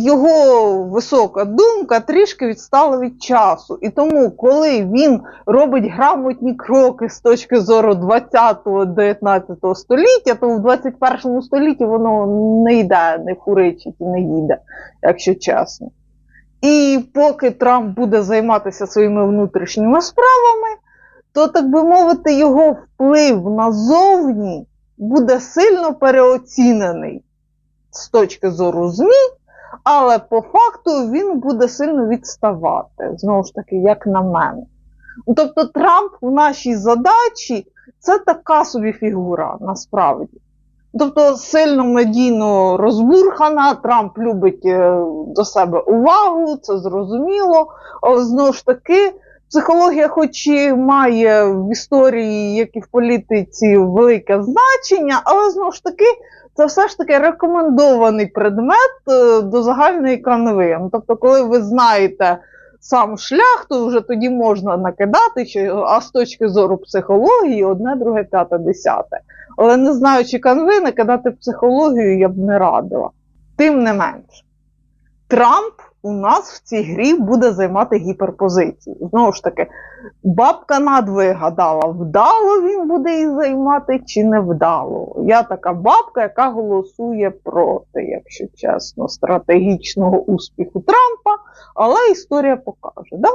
його висока думка трішки відстала від часу. І тому, коли він робить грамотні кроки з точки зору 20-19 століття, то в 21 столітті воно не йде, не фуричить і не їде, якщо чесно. І поки Трамп буде займатися своїми внутрішніми справами, то, так би мовити, його вплив назовні буде сильно переоцінений з точки зору ЗМІ, але по факту він буде сильно відставати, знову ж таки, як на мене. Тобто Трамп в нашій задачі це така собі фігура насправді. Тобто сильно медійно розбурхана, Трамп любить е, до себе увагу, це зрозуміло. Але знову ж таки, психологія, хоч і має в історії, як і в політиці, велике значення, але знову ж таки, це все ж таки рекомендований предмет е, до загальної канви. Ну, Тобто, коли ви знаєте сам шлях, то вже тоді можна накидати, що а з точки зору психології одне, друге, п'яте, десяте. Але не знаючи канви, накидати психологію я б не радила. Тим не менш, Трамп у нас в цій грі буде займати гіперпозицію. Знову ж таки, бабка надвоє гадала, вдало він буде її займати чи не вдало. Я така бабка, яка голосує проти, якщо чесно, стратегічного успіху Трампа, але історія покаже. Да?